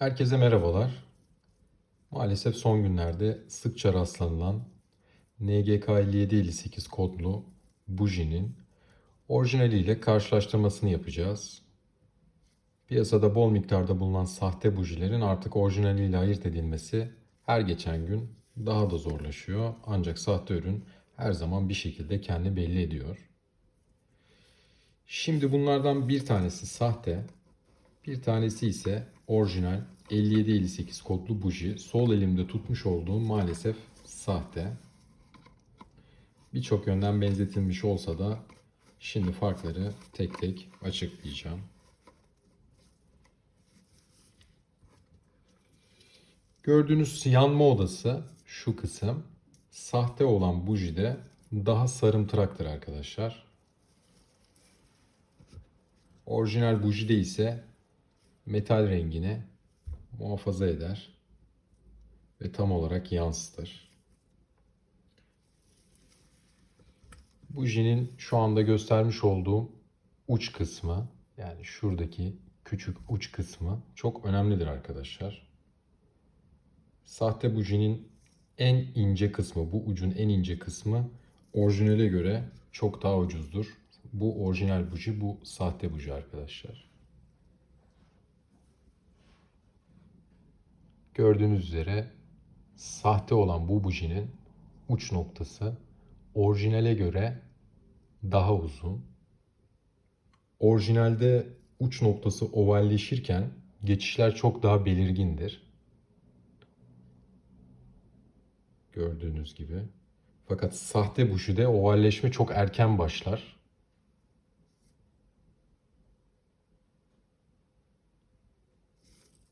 Herkese merhabalar. Maalesef son günlerde sıkça rastlanılan NGK 5758 kodlu bujinin orijinaliyle karşılaştırmasını yapacağız. Piyasada bol miktarda bulunan sahte bujilerin artık orijinaliyle ayırt edilmesi her geçen gün daha da zorlaşıyor. Ancak sahte ürün her zaman bir şekilde kendini belli ediyor. Şimdi bunlardan bir tanesi sahte, bir tanesi ise orijinal 5758 kodlu buji. Sol elimde tutmuş olduğum maalesef sahte. Birçok yönden benzetilmiş olsa da şimdi farkları tek tek açıklayacağım. Gördüğünüz yanma odası şu kısım. Sahte olan bujide daha sarımtıraktır arkadaşlar. Orijinal bujide ise metal rengini muhafaza eder ve tam olarak yansıtır. Bujinin şu anda göstermiş olduğum uç kısmı yani şuradaki küçük uç kısmı çok önemlidir arkadaşlar. Sahte bujinin en ince kısmı, bu ucun en ince kısmı orijinale göre çok daha ucuzdur. Bu orijinal buji, bu sahte buji arkadaşlar. Gördüğünüz üzere sahte olan bu bujinin uç noktası orijinale göre daha uzun. Orijinalde uç noktası ovalleşirken geçişler çok daha belirgindir. Gördüğünüz gibi. Fakat sahte bujide ovalleşme çok erken başlar.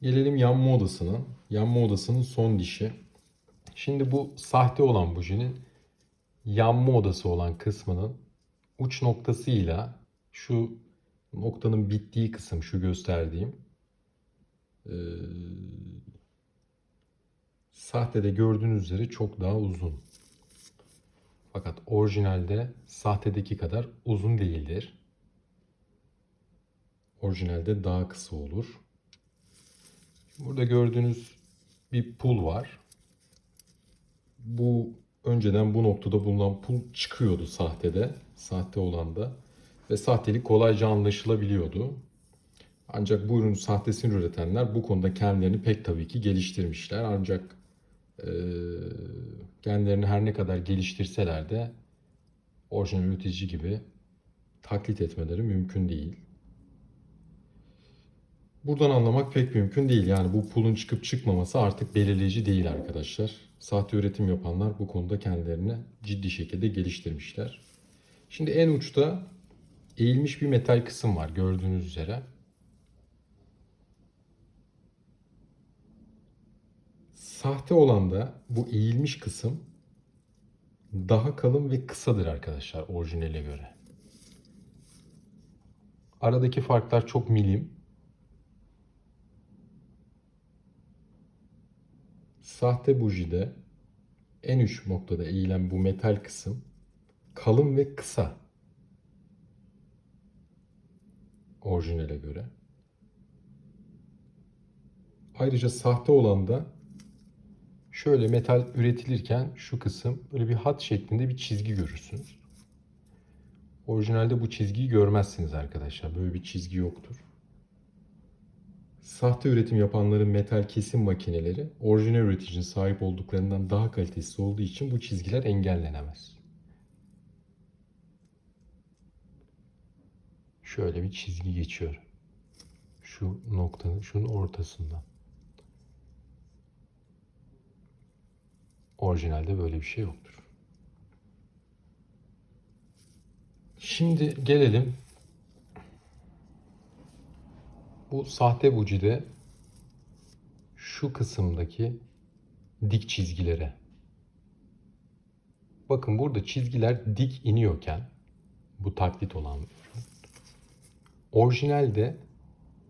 Gelelim yanma odasına. Yanma odasının son dişi. Şimdi bu sahte olan bujinin yanma odası olan kısmının uç noktasıyla şu noktanın bittiği kısım şu gösterdiğim ee, sahtede gördüğünüz üzere çok daha uzun. Fakat orijinalde sahtedeki kadar uzun değildir. Orijinalde daha kısa olur. Burada gördüğünüz bir pul var. Bu önceden bu noktada bulunan pul çıkıyordu sahtede, sahte olanda ve sahtelik kolayca anlaşılabiliyordu. Ancak bu ürün sahtesini üretenler bu konuda kendilerini pek tabii ki geliştirmişler. Ancak e, kendilerini her ne kadar geliştirseler de orijinal üretici gibi taklit etmeleri mümkün değil. Buradan anlamak pek mümkün değil. Yani bu pulun çıkıp çıkmaması artık belirleyici değil arkadaşlar. Sahte üretim yapanlar bu konuda kendilerini ciddi şekilde geliştirmişler. Şimdi en uçta eğilmiş bir metal kısım var gördüğünüz üzere. Sahte olan da bu eğilmiş kısım daha kalın ve kısadır arkadaşlar orijinale göre. Aradaki farklar çok milim. Sahte bujide en uç noktada eğilen bu metal kısım kalın ve kısa. Orijinale göre. Ayrıca sahte olan da şöyle metal üretilirken şu kısım böyle bir hat şeklinde bir çizgi görürsünüz. Orijinalde bu çizgiyi görmezsiniz arkadaşlar. Böyle bir çizgi yoktur. Sahte üretim yapanların metal kesim makineleri orijinal üreticinin sahip olduklarından daha kalitesiz olduğu için bu çizgiler engellenemez. Şöyle bir çizgi geçiyor. Şu noktanın, şunun ortasından. Orijinalde böyle bir şey yoktur. Şimdi gelelim bu sahte bucide şu kısımdaki dik çizgilere. Bakın burada çizgiler dik iniyorken bu taklit olan. Orijinalde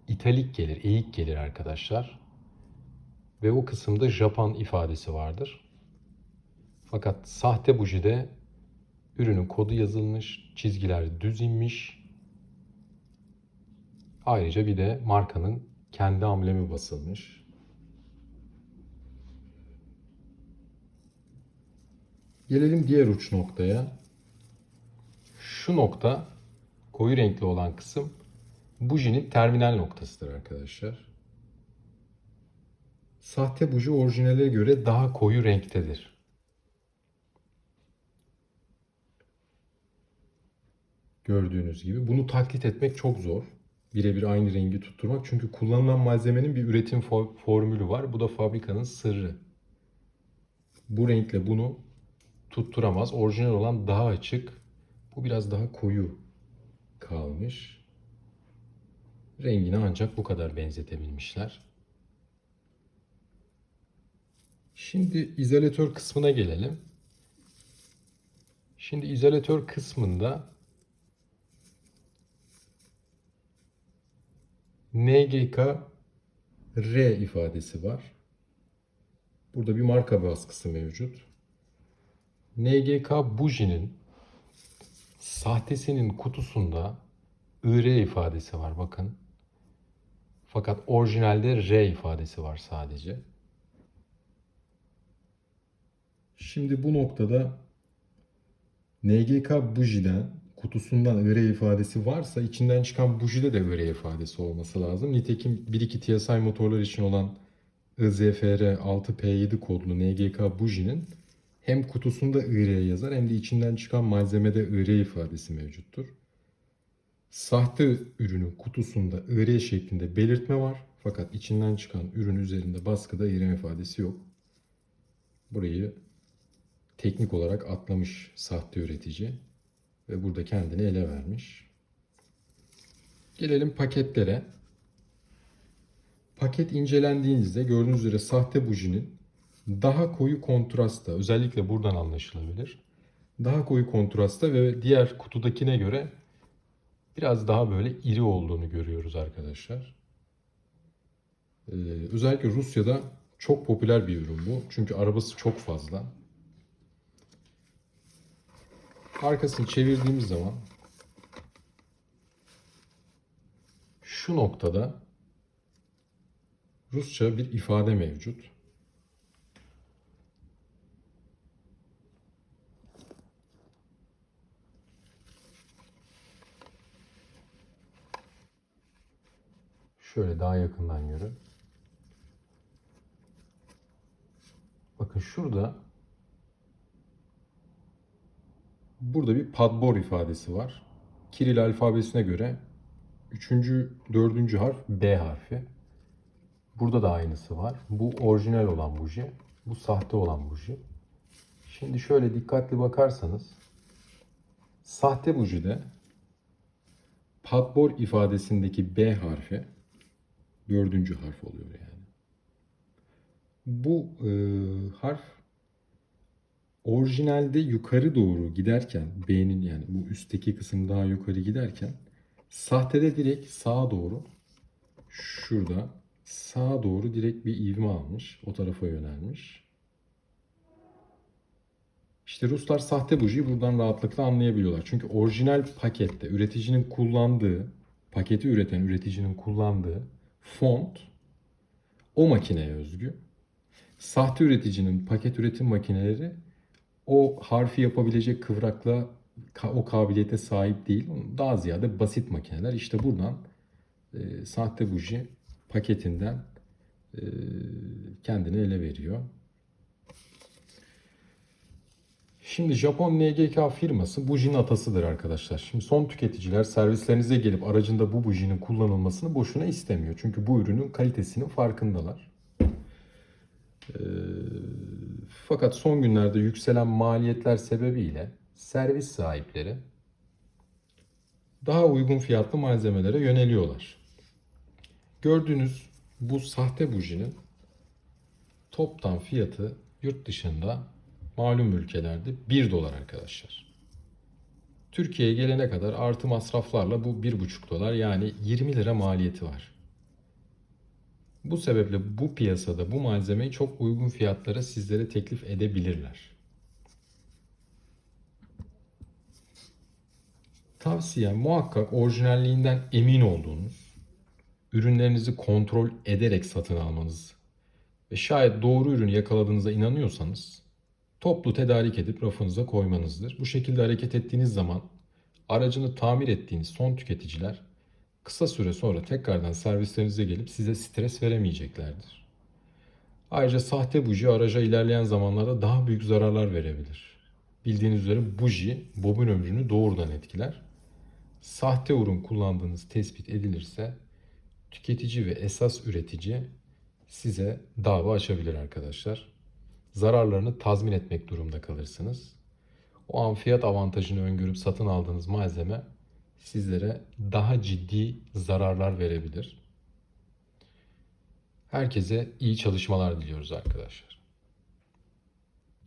italik gelir, eğik gelir arkadaşlar. Ve o kısımda Japan ifadesi vardır. Fakat sahte bujide ürünün kodu yazılmış, çizgiler düz inmiş. Ayrıca bir de markanın kendi amblemi basılmış. Gelelim diğer uç noktaya. Şu nokta koyu renkli olan kısım bujinin terminal noktasıdır arkadaşlar. Sahte buji orijinale göre daha koyu renktedir. Gördüğünüz gibi bunu taklit etmek çok zor. Birebir aynı rengi tutturmak. Çünkü kullanılan malzemenin bir üretim fo- formülü var. Bu da fabrikanın sırrı. Bu renkle bunu tutturamaz. Orijinal olan daha açık. Bu biraz daha koyu kalmış. Rengini ancak bu kadar benzetebilmişler. Şimdi izolatör kısmına gelelim. Şimdi izolatör kısmında NGK R ifadesi var. Burada bir marka baskısı mevcut. NGK bujinin sahtesinin kutusunda IR ifadesi var bakın. Fakat orijinalde R ifadesi var sadece. Şimdi bu noktada NGK bujiden kutusundan IR ifadesi varsa içinden çıkan bujide de IR ifadesi olması lazım. Nitekim 1.2 TSI motorlar için olan IZFR 6P7 kodlu NGK bujinin hem kutusunda IR yazar hem de içinden çıkan malzemede IR ifadesi mevcuttur. Sahte ürünün kutusunda IR şeklinde belirtme var. Fakat içinden çıkan ürün üzerinde baskıda IR ifadesi yok. Burayı teknik olarak atlamış sahte üretici ve burada kendini ele vermiş. Gelelim paketlere. Paket incelendiğinizde gördüğünüz üzere sahte bujinin daha koyu kontrasta özellikle buradan anlaşılabilir. Daha koyu kontrasta ve diğer kutudakine göre biraz daha böyle iri olduğunu görüyoruz arkadaşlar. Ee, özellikle Rusya'da çok popüler bir ürün bu. Çünkü arabası çok fazla. Arkasını çevirdiğimiz zaman şu noktada Rusça bir ifade mevcut. Şöyle daha yakından görün. Bakın şurada burada bir padbor ifadesi var. Kiril alfabesine göre 3. 4. harf B harfi. Burada da aynısı var. Bu orijinal olan buji. Bu sahte olan buji. Şimdi şöyle dikkatli bakarsanız sahte bujide padbor ifadesindeki B harfi dördüncü harf oluyor yani. Bu e, harf orijinalde yukarı doğru giderken B'nin yani bu üstteki kısım daha yukarı giderken sahtede direkt sağa doğru şurada sağa doğru direkt bir ivme almış. O tarafa yönelmiş. İşte Ruslar sahte bujiyi buradan rahatlıkla anlayabiliyorlar. Çünkü orijinal pakette üreticinin kullandığı, paketi üreten üreticinin kullandığı font o makineye özgü. Sahte üreticinin paket üretim makineleri o harfi yapabilecek kıvrakla o kabiliyete sahip değil. Daha ziyade basit makineler. İşte buradan e, sahte buji paketinden e, kendini ele veriyor. Şimdi Japon NGK firması bujinin atasıdır arkadaşlar. Şimdi son tüketiciler servislerinize gelip aracında bu bujinin kullanılmasını boşuna istemiyor. Çünkü bu ürünün kalitesinin farkındalar. E, fakat son günlerde yükselen maliyetler sebebiyle servis sahipleri daha uygun fiyatlı malzemelere yöneliyorlar. Gördüğünüz bu sahte bujinin toptan fiyatı yurt dışında malum ülkelerde 1 dolar arkadaşlar. Türkiye'ye gelene kadar artı masraflarla bu 1,5 dolar yani 20 lira maliyeti var. Bu sebeple bu piyasada bu malzemeyi çok uygun fiyatlara sizlere teklif edebilirler. Tavsiyem muhakkak orijinalliğinden emin olduğunuz, ürünlerinizi kontrol ederek satın almanız ve şayet doğru ürünü yakaladığınıza inanıyorsanız toplu tedarik edip rafınıza koymanızdır. Bu şekilde hareket ettiğiniz zaman aracını tamir ettiğiniz son tüketiciler kısa süre sonra tekrardan servislerinize gelip size stres veremeyeceklerdir. Ayrıca sahte buji araca ilerleyen zamanlarda daha büyük zararlar verebilir. Bildiğiniz üzere buji bobin ömrünü doğrudan etkiler. Sahte ürün kullandığınız tespit edilirse tüketici ve esas üretici size dava açabilir arkadaşlar. Zararlarını tazmin etmek durumunda kalırsınız. O an fiyat avantajını öngörüp satın aldığınız malzeme sizlere daha ciddi zararlar verebilir. Herkese iyi çalışmalar diliyoruz arkadaşlar.